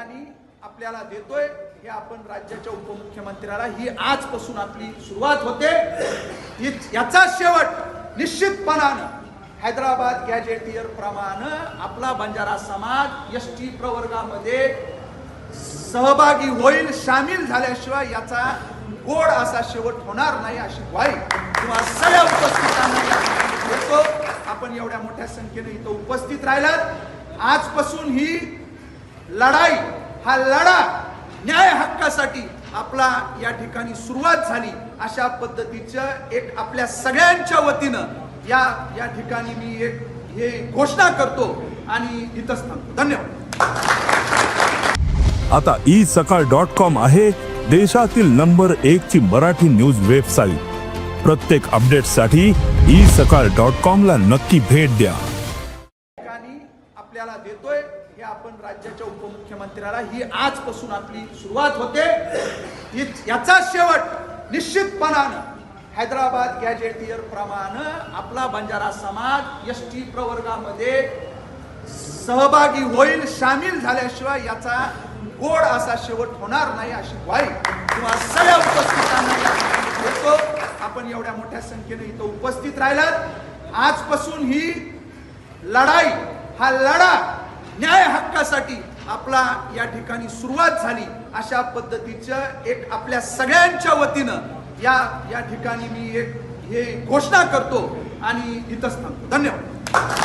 ठिकाणी आपल्याला देतोय. हे आपण राज्याच्या उपमुख्यमंत्र्याला ही आजपासून आपली सुरुवात होते. याचा शेवट निश्चितपणानं हैदराबाद गॅजेटियर प्रमाणे आपला बंजारा समाज एस टी प्रवर्गामध्ये सहभागी होईल सामील झाल्याशिवाय याचा गोड असा शेवट होणार नाही अशी ग्वाही किंवा सगळ्या उपस्थितांना आपण एवढ्या मोठ्या संख्येने इथं उपस्थित राहिलात. आजपासून ही लढाई हा लढा न्याय हक्कासाठी आपला या ठिकाणी सुरुवात झाली. अशा पद्धतीचं एक आपल्या सगळ्यांच्या वतीनं या या ठिकाणी मी एक हे घोषणा करतो आणि इथंच थांबतो. धन्यवाद. आता ई सकाळ डॉट कॉम आहे देशातील नंबर एक ची मराठी न्यूज वेबसाईट. प्रत्येक अपडेटसाठी ई सकाळ डॉट कॉम ला नक्की भेट द्या. आपल्याला देतोय हे आपण राज्याच्या उपमुख्यमंत्र्याला ही आजपासून आपली सुरुवात होते. याचा शेवट निश्चितपणानं हैदराबाद गॅजेटियर प्रमाणे आपला बंजारा समाज एस टी प्रवर्गामध्ये सहभागी होईल सामील झाल्याशिवाय याचा गोड असा शेवट होणार नाही अशी ग्वाही किंवा सगळ्या उपस्थितांना देतो. आपण एवढ्या मोठ्या संख्येने इथं उपस्थित राहिलात. आजपासून ही लढाई हा लढा न्याय हक्कासाठी आपला या ठिकाणी सुरुवात झाली. अशा पद्धतीचं एक आपल्या सगळ्यांच्या वतीनं या या ठिकाणी मी एक हे घोषणा करतो आणि इथंच थांबतो. धन्यवाद.